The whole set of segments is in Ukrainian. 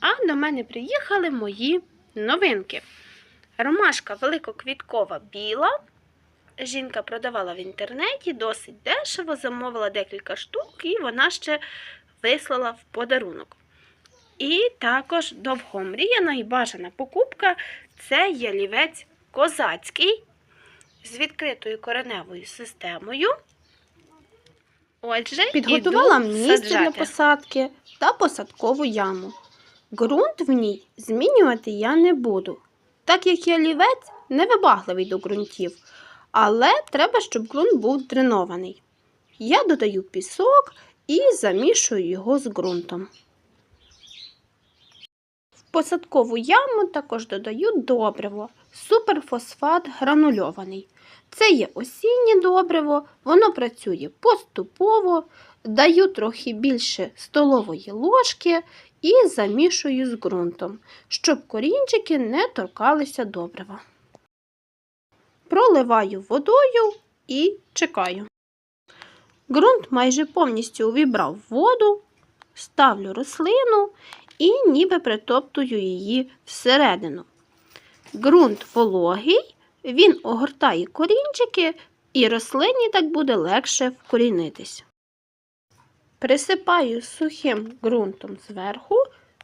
А до мене приїхали мої новинки. Ромашка великоквіткова біла. Жінка продавала в інтернеті досить дешево, замовила декілька штук, і вона ще вислала в подарунок. І також довгомріяна і бажана покупка це ялівець козацький з відкритою кореневою системою. Отже, Підготувала місце для посадки та посадкову яму. Ґрунт в ній змінювати я не буду, так як ялівець невибагливий до ґрунтів, але треба, щоб ґрунт був дренований. Я додаю пісок і замішую його з ґрунтом. Посадкову яму також додаю добриво суперфосфат гранульований. Це є осіннє добриво, воно працює поступово, даю трохи більше столової ложки і замішую з ґрунтом, щоб корінчики не торкалися добрива. Проливаю водою і чекаю. Ґрунт майже повністю увібрав воду, ставлю рослину і ніби притоптую її всередину. Ґрунт вологий, він огортає корінчики, і рослині так буде легше вкорінитись. Присипаю сухим ґрунтом зверху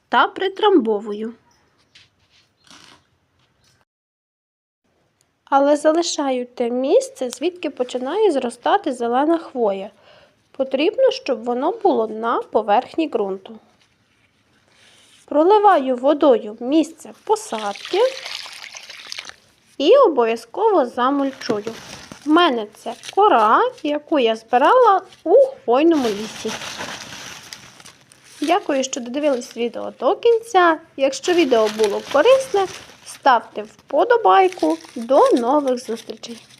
та притрамбовую. Але залишаю те місце, звідки починає зростати зелена хвоя. Потрібно, щоб воно було на поверхні ґрунту. Проливаю водою місце посадки і обов'язково замульчую. В мене це кора, яку я збирала у хвойному лісі. Дякую, що додивились відео до кінця. Якщо відео було корисне, ставте вподобайку. До нових зустрічей!